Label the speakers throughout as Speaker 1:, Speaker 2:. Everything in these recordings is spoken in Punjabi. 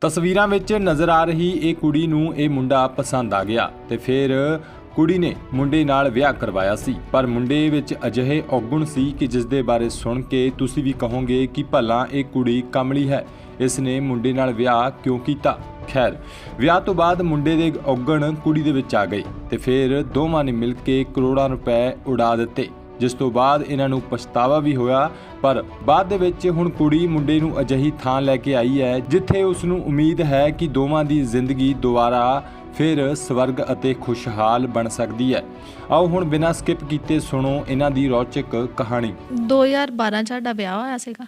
Speaker 1: ਤਸਵੀਰਾਂ ਵਿੱਚ ਨਜ਼ਰ ਆ ਰਹੀ ਇਹ ਕੁੜੀ ਨੂੰ ਇਹ ਮੁੰਡਾ ਪਸੰਦ ਆ ਗਿਆ ਤੇ ਫਿਰ ਕੁੜੀ ਨੇ ਮੁੰਡੇ ਨਾਲ ਵਿਆਹ ਕਰਵਾਇਆ ਸੀ। ਪਰ ਮੁੰਡੇ ਵਿੱਚ ਅਜਿਹੇ ਔਗੁਣ ਸੀ ਕਿ ਜਿਸ ਦੇ ਬਾਰੇ ਸੁਣ ਕੇ ਤੁਸੀਂ ਵੀ ਕਹੋਗੇ ਕਿ ਭਲਾ ਇਹ ਕੁੜੀ ਕਮਲੀ ਹੈ। ਇਸ ਨੇ ਮੁੰਡੇ ਨਾਲ ਵਿਆਹ ਕਿਉਂ ਕੀਤਾ? ਖੈਰ, ਵਿਆਹ ਤੋਂ ਬਾਅਦ ਮੁੰਡੇ ਦੇ ਔਗਣ ਕੁੜੀ ਦੇ ਵਿੱਚ ਆ ਗਏ ਤੇ ਫਿਰ ਦੋਵਾਂ ਨੇ ਮਿਲ ਕੇ ਕਰੋੜਾਂ ਰੁਪਏ ਉਡਾ ਦਿੱਤੇ। ਜਿਸ ਤੋਂ ਬਾਅਦ ਇਹਨਾਂ ਨੂੰ ਪਛਤਾਵਾ ਵੀ ਹੋਇਆ, ਪਰ ਬਾਅਦ ਦੇ ਵਿੱਚ ਹੁਣ ਕੁੜੀ ਮੁੰਡੇ ਨੂੰ ਅਜਿਹੀ ਥਾਂ ਲੈ ਕੇ ਆਈ ਹੈ, ਜਿੱਥੇ ਉਸ ਨੂੰ ਉਮੀਦ ਹੈ ਕਿ ਦੋਵਾਂ ਦੀ ਜ਼ਿੰਦਗੀ ਦੁਬਾਰਾ ਫਿਰ ਸਵਰਗ ਅਤੇ ਖੁਸ਼ਹਾਲ ਬਣ ਸਕਦੀ ਹੈ। ਆਓ ਹੁਣ ਬਿਨਾਂ ਸਕਿਪ ਕੀਤੇ ਸੁਣੋ ਇਹਨਾਂ ਦੀ ਰੌਚਕ ਕਹਾਣੀ।
Speaker 2: 2012 ਚ ਸਾਡਾ ਵਿਆਹ ਹੋਇਆ ਸੀਗਾ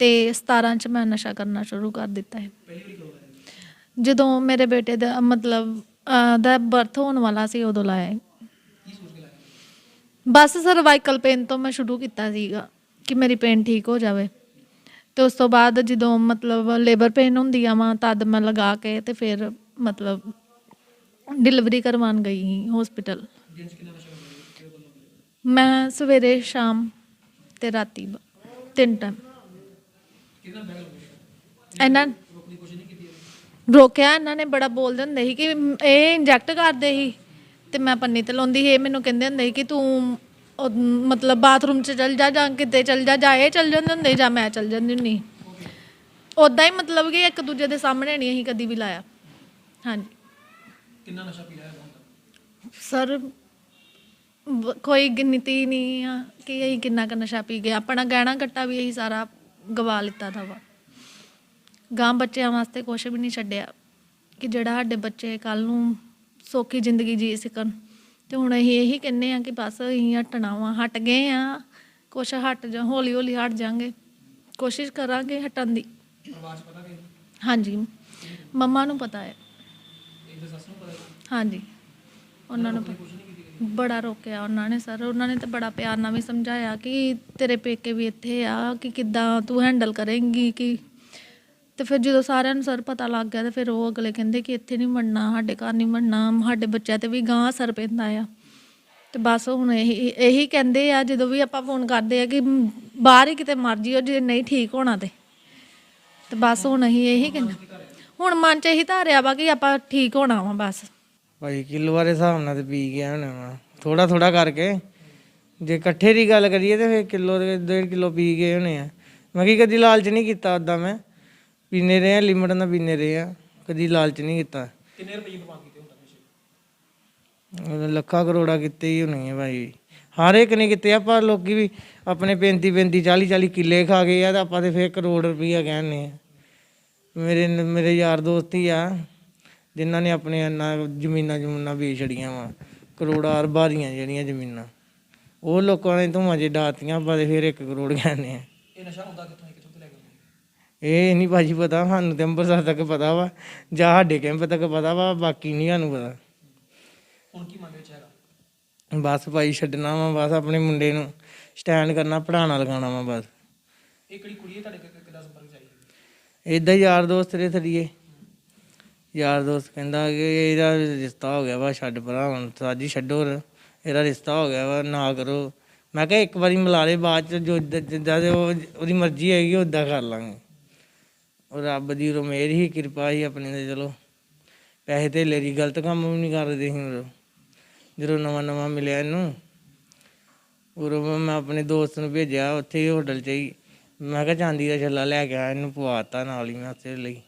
Speaker 2: ਤੇ 17 ਚ ਮੈਂ ਨਸ਼ਾ ਕਰਨਾ ਸ਼ੁਰੂ ਕਰ ਦਿੱਤਾ ਹੈ ਜਦੋਂ ਮੇਰੇ ਬੇਟੇ ਦਾ ਮਤਲਬ ਦਾ ਬਰਥ ਹੋਣ ਵਾਲਾ ਸੀ ਉਦੋਂ ਲਾਇਆ ਬਸ ਸਰਵਾਈਕਲ ਪੇਨ ਤੋਂ ਮੈਂ ਸ਼ੁਰੂ ਕੀਤਾ ਸੀਗਾ ਕਿ ਮੇਰੀ ਪੇਨ ਠੀਕ ਹੋ ਜਾਵੇ। ਤੇ ਉਸ ਤੋਂ ਬਾਅਦ ਜਦੋਂ ਮਤਲਬ ਲੇਬਰ ਪੇਨ ਹੁੰਦੀ ਆ ਵਾ ਤਦ ਮੈਂ ਲਗਾ ਕੇ ਤੇ ਫਿਰ ਮਤਲਬ ਡਿਲੀਵਰੀ ਕਰਵਾਉਣ ਗਈ ਹਸਪੀਟਲ ਮੈਂ ਸਵੇਰੇ ਸ਼ਾਮ ਤੇ ਰਾਤੀ ਬ- ਤਿੰਨ ਟਾਈਮ ਇਹਨਾਂ ਰੋਕਿਆ ਇਹਨਾਂ ਨੇ, ਬੜਾ ਬੋਲਦੇ ਹੁੰਦੇ ਸੀ ਕਿ ਇਹ ਇੰਜੈਕਟ ਕਰਦੇ ਸੀ। ਤੇ ਮੈਂ ਪੰਨੀ ਤੇ ਲਾਉਂਦੀ ਸੀ ਇਹ ਮੈਨੂੰ ਕਹਿੰਦੇ ਹੁੰਦੇ ਸੀ ਕਿ ਤੂੰ ਉਹ ਮਤਲਬ ਬਾਥਰੂਮ 'ਚ ਚਲ ਜਾ ਜਾਂ ਕਿਤੇ ਚਲ ਜਾ ਜਾਂ ਇਹ ਚਲ ਜਾਂਦੇ ਹੁੰਦੇ ਜਾਂ ਮੈਂ ਚਲ ਜਾਂਦੀ ਹੁੰਦੀ ਉਦਾਂ ਹੀ ਮਤਲਬ ਕਿ ਇੱਕ ਦੂਜੇ ਦੇ ਸਾਹਮਣੇ ਨਹੀਂ ਅਸੀਂ ਕਦੀ ਵੀ ਲਾਇਆ। ਹਾਂਜੀ।
Speaker 3: ਕਿੰਨਾ ਨਸ਼ਾ ਪੀ ਲਿਆ ਹੁਣ
Speaker 2: ਸਰ ਬ- ਕੋਈ ਗਿਣਤੀ ਨਹੀਂ ਆ ਕਿ ਅਸੀਂ ਕਿੰਨਾ ਕੁ ਨਸ਼ਾ ਪੀ ਗਏ। ਆਪਣਾ ਗਹਿਣਾ ਗੱਟਾ ਵੀ ਅਸੀਂ ਸਾਰਾ ਗਵਾ ਲਿੱਤਾ ਦਾ ਵਾ। ਗਾਂ ਬੱਚਿਆਂ ਵਾਸਤੇ ਕੁਝ ਵੀ ਨਹੀਂ ਛੱਡਿਆ ਕਿ ਜਿਹੜਾ ਸਾਡੇ ਬੱਚੇ ਕੱਲ ਨੂੰ ਸੌਖੀ ਜ਼ਿੰਦਗੀ ਜੀ ਸਕਣ। ਤੇ ਹੁਣ ਅਸੀਂ ਇਹੀ ਕਹਿੰਨੇ ਆ ਕਿ ਬਸ ਅਸੀਂ ਹਟਣਾ ਵਾ ਹਟ ਗਏ ਆ ਕੁਛ ਹਟ ਜਾ ਹੌਲੀ ਹੌਲੀ ਹਟ ਜਾਾਂਗੇ। ਕੋਸ਼ਿਸ਼ ਕਰਾਂਗੇ ਹਟਣ ਦੀ।
Speaker 3: ਪਤਾ ਕਿ
Speaker 2: ਹਾਂਜੀ। ਮੰਮਾ ਨੂੰ ਪਤਾ ਹੈ।
Speaker 3: ਇਹਦੇ ਸੱਸ ਨੂੰ ਪਤਾ ਹੈ?
Speaker 2: ਹਾਂਜੀ। ਉਹਨਾਂ ਨੂੰ ਬੜਾ ਰੋਕਿਆ ਉਹਨਾਂ ਨੇ ਸਰ। ਉਹਨਾਂ ਨੇ ਤੇ ਬੜਾ ਪਿਆਰ ਨਾਲ ਵੀ ਸਮਝਾਇਆ ਕਿ ਤੇਰੇ ਪੇਕੇ ਵੀ ਇੱਥੇ ਆ ਕਿ ਕਿੱਦਾਂ ਤੂੰ ਹੈਂਡਲ ਕਰੇਂਗੀ ਕਿ ਤੇ ਫਿਰ ਜਦੋਂ ਸਾਰਿਆਂ ਨੂੰ ਸਰ ਪਤਾ ਲੱਗ ਗਿਆ ਤੇ ਫਿਰ ਉਹ ਅਗਲੇ ਕਹਿੰਦੇ ਕਿ ਇੱਥੇ ਨਹੀਂ ਮੰਨਣਾ ਸਾਡੇ ਘਰ ਨਹੀਂ ਮੰਨਣਾ ਸਾਡੇ ਬੱਚਿਆਂ ਤੇ ਵੀ ਗਾਂ ਅਸਰ ਪੈਂਦਾ ਆ। ਤੇ ਬਸ ਹੁਣ ਇਹੀ ਇਹੀ ਕਹਿੰਦੇ ਆ, ਜਦੋਂ ਵੀ ਆਪਾਂ ਫੋਨ ਕਰਦੇ ਆ ਕਿ ਬਾਹਰ ਹੀ ਕਿਤੇ ਮਰ ਜਿਓ, ਜੇ ਨਹੀਂ ਠੀਕ ਹੋਣਾ ਤੇ। ਤੇ ਬਸ ਹੁਣ ਅਸੀਂ ਇਹੀ ਕਹਿੰਦੇ ਹੁਣ ਮਨ ਚ ਇਹੀ ਧਾਰਿਆ ਵਾ ਕਿ ਆਪਾਂ ਠੀਕ ਹੋਣਾ ਵਾ ਬਸ।
Speaker 4: ਭਾਈ ਕਿਲੋ ਵਾਲੇ ਹਿਸਾਬ ਨਾਲ ਤੇ ਪੀ ਗਿਆ ਹੋਣਾ ਵਾ। ਥੋੜਾ ਥੋੜਾ ਕਰਕੇ। ਜੇ ਇਕੱਠੇ ਦੀ ਗੱਲ ਕਰੀਏ ਤੇ ਫਿਰ ਕਿਲੋ ਦੇ, ਡੇਢ ਕਿਲੋ ਪੀ ਗਏ ਹੋਣੇ ਆ। ਮੈਂ ਕੀ ਕਦੀ ਲਾਲਚ ਨਹੀਂ ਕੀਤਾ ਉਦਾਂ ਮੈਂ। ਪੀਨੇ ਰਹੇ ਆ ਲਿਮਟ ਨਾਲ ਪੀਨੇ ਰਹੇ ਆ। ਕਦੀ ਲਾਲਚ ਨਹੀਂ ਕੀਤਾ।
Speaker 3: ਕਿੰਨੇ ਰੁਪਏ ਬਰਬਾਦ ਕੀਤੇ ਤੱਕ ਨਸ਼ੇ
Speaker 4: ਲੱਖਾਂ ਕਰੋੜਾ ਕੀਤੇ ਹੀ ਹੋਣੇ ਆ ਭਾਈ। ਹਰ ਇੱਕ ਨੇ ਕੀਤੇ ਆ ਪਰ ਲੋਕੀ ਵੀ ਆਪਣੇ 35 35 40 40 ਕਿੱਲੇ ਖਾ ਗਏ ਆ ਤਾਂ ਆਪਾਂ ਤੇ ਫੇਰ ਕਰੋੜ ਰੁਪਈਆ ਕਹਿੰਨੇ ਆ। ਮੇਰੇ ਮੇਰੇ ਯਾਰ ਦੋਸਤ ਹੀ ਆ ਜਿਨ੍ਹਾਂ ਨੇ ਆਪਣੇ ਇੰਨਾ ਜ਼ਮੀਨਾਂ ਜਮੂਨਾਂ ਵੇਚ ਛੜੀਆਂ ਵਾ। ਕਰੋੜਾਂ ਅਰਬਾਂ ਦੀਆਂ ਜਿਹੜੀਆਂ ਜ਼ਮੀਨਾਂ। ਉਹ ਲੋਕਾਂ ਨੇ ਧੂਆਂ ਜੇ ਡਾਤੀਆਂ ਆਪਾਂ ਤੇ ਫੇਰ 1 ਕਰੋੜ ਕਹਿੰਦੇ ਆ।
Speaker 3: ਇਹ ਨਸ਼ਾ ਹੁੰਦਾ ਕਿੱਥੋਂ ਹੈ ਕਿੱਥੋਂ ਤੋਂ ਲੈ ਕੇ ਆਉਂਦੇ?
Speaker 4: ਇਹ ਨਹੀਂ ਭਾਜੀ ਪਤਾ ਸਾਨੂੰ ਤੇ ਅੰਮ੍ਰਿਤਸਰ ਤੱਕ ਪਤਾ ਵਾ ਜਾਂ ਸਾਡੇ ਕੈਂਪ ਤੱਕ ਪਤਾ ਵਾ ਬਾਕੀ ਨਹੀਂ ਸਾਨੂੰ ਪਤਾ।
Speaker 3: ਹੁਣ ਕੀ ਮੰਗ ਵਿੱਚ ਹੈਗਾ?
Speaker 4: ਬਸ ਭਾਈ ਛੱਡਣਾ ਵਾ ਬਸ ਆਪਣੇ ਮੁੰਡੇ ਨੂੰ ਸਟੈਂਡ ਕਰਨਾ ਪੜਾਣਾ ਲਗਾਉਣਾ ਵਾ ਬਸ।
Speaker 3: ਇਹ ਕਿਹੜੀ ਕੁੜੀ ਹੈ ਤੁਹਾਡੇ ਕਿ- ਕਿੱਦਾਂ ਸੰਪਰਕ ਚ ਆਈ ਹੈ?
Speaker 4: ਇਦਾਂ ਹੀ ਯਾਰ ਦੋਸਤ ਦੇ ਥੜੀਏ ਯਾਰ ਦੋਸਤ ਕਹਿੰਦਾ ਕਿ ਇਹਦਾ ਰਿਸ਼ਤਾ ਹੋ ਗਿਆ ਵਾ ਛੱਡ ਪਰਾਂ ਹੁਣ ਸਾਜੀ ਛੱਡੋ ਰ- ਇਹਦਾ ਰਿਸ਼ਤਾ ਹੋ ਗਿਆ ਵਾ ਨਾ ਕਰੋ। ਮੈਂ ਕਿਹਾ ਇੱਕ ਵਾਰੀ ਮਿਲਾ ਲੈ ਬਾਅਦ ਚ ਜੋ ਜਿੱਦਾਂ- ਜਿੱਦਾਂ ਦੇ ਉਹ ਉਹਦੀ ਮਰਜ਼ੀ ਹੈਗੀ ਉਦਾਂ ਕਰ ਲਾਂਗੇ। ਉਹ ਰੱਬ ਦੀ ਉਰੋਂ ਮੇਰ ਹੀ ਕਿਰਪਾ ਹੀ ਆਪਣੀ ਤੇ ਚਲੋ। ਪੈਸੇ ਤੇ ਦੀ ਗਲਤ ਕੰਮ ਵੀ ਨਹੀਂ ਕਰਦੇ ਸੀ ਉਰੋਂ ਜਦੋਂ ਨਵਾਂ ਨਵਾਂ ਮਿਲਿਆ ਇਹਨੂੰ ਉਰੋਂ ਮੈਂ ਆਪਣੇ ਦੋਸਤ ਨੂੰ ਭੇਜਿਆ ਉੱਥੇ ਹੀ ਹੋਟਲ 'ਚ ਹੀ। ਮੈਂ ਕਿਹਾ ਚਾਂਦੀ ਦਾ ਛੱਲਾ ਲੈ ਕੇ ਆ ਇਹਨੂੰ ਪਵਾਤਾ ਨਾਲ ਹੀ ਮੈਂ ਉਸੇ ਲਈ।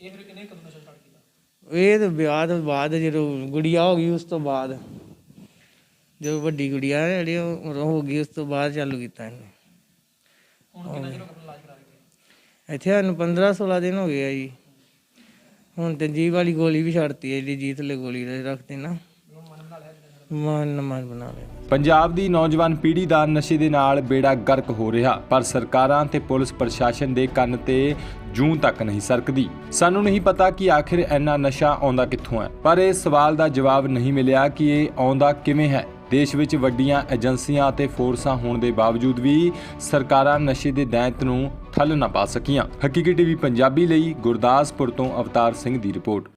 Speaker 3: ਇਹ ਫਿਰ ਕਿੰਨੇ ਕਦੋਂ ਨਸ਼ਾ ਸਟਾਰਟ ਕੀਤਾ?
Speaker 4: ਇਹ ਤਾਂ ਵਿਆਹ ਤੋਂ ਬਾਅਦ ਜਦੋਂ ਗੁੜੀਆ ਹੋ ਗਈ ਉਸ ਤੋਂ ਬਾਅਦ। ਜਦੋਂ ਵੱਡੀ ਗੁੜੀਆ ਜਿਹੜੀ ਉਹ ਉਦੋਂ ਹੋ ਗਈ ਉਸ ਤੋਂ ਬਾਅਦ ਚਾਲੂ ਕੀਤਾ ਇਹਨੇ।
Speaker 3: ਹੁਣ ਕਿੰਨਾ ਚਿਰ ਹੋ ਗਿਆ ਆਪਣਾ ਇਲਾਜ ਕਰਾ ਕੇ
Speaker 4: ਇੱਥੇ ਸਾਨੂੰ 15 16 ਦਿਨ ਹੋ ਗਏ ਆ ਜੀ। ਹੁਣ ਤੇ ਜੀਵ ਵਾਲੀ ਗੋਲੀ ਵੀ ਛੱਡਤੀ ਹੈ ਜਿਹੜੀ ਜੀਤ ਲੈ ਗੋਲੀ ਦੇ ਰੱਖਦੇ ਨਾ। ਮਨ ਮਨ ਬਣਾ ਲਿਆ।
Speaker 1: ਪੰਜਾਬ ਦੀ ਨੌਜਵਾਨ ਪੀੜ੍ਹੀ ਦਾ ਨਸ਼ੇ ਦੇ ਨਾਲ ਬੇੜਾ ਗਰਕ ਹੋ ਰਿਹਾ, ਪਰ ਸਰਕਾਰਾਂ ਤੇ ਪੁਲਿਸ ਪ੍ਰਸ਼ਾਸਨ ਦੇ ਕੰਨ ਤੇ ਜੂੰ ਤੱਕ ਨਹੀਂ ਸਰਕਦੀ। ਸਾਨੂੰ ਨਹੀਂ ਪਤਾ ਕਿ ਆਖਿਰ ਇੰਨਾ ਨਸ਼ਾ ਆਉਂਦਾ ਕਿੱਥੋਂ ਹੈ, ਪਰ ਇਹ ਸਵਾਲ ਦਾ ਜਵਾਬ ਨਹੀਂ ਮਿਲਿਆ ਕਿ ਇਹ ਆਉਂਦਾ ਕਿਵੇਂ ਹੈ। ਦੇਸ਼ ਵਿੱਚ ਵੱਡੀਆਂ ਏਜੰਸੀਆਂ ਅਤੇ ਫੋਰਸਾਂ ਹੋਣ ਦੇ ਬਾਵਜੂਦ ਵੀ ਸਰਕਾਰਾਂ ਨਸ਼ੇ ਦੇ ਦੈਂਤ ਨੂੰ ਠੱਲ ਨਾ ਪਾ ਸਕੀਆਂ। ਹਕੀਕੀ ਟੀਵੀ ਪੰਜਾਬੀ ਲਈ ਗੁਰਦਾਸਪੁਰ ਤੋਂ ਅਵਤਾਰ ਸਿੰਘ ਦੀ ਰਿਪੋਰਟ।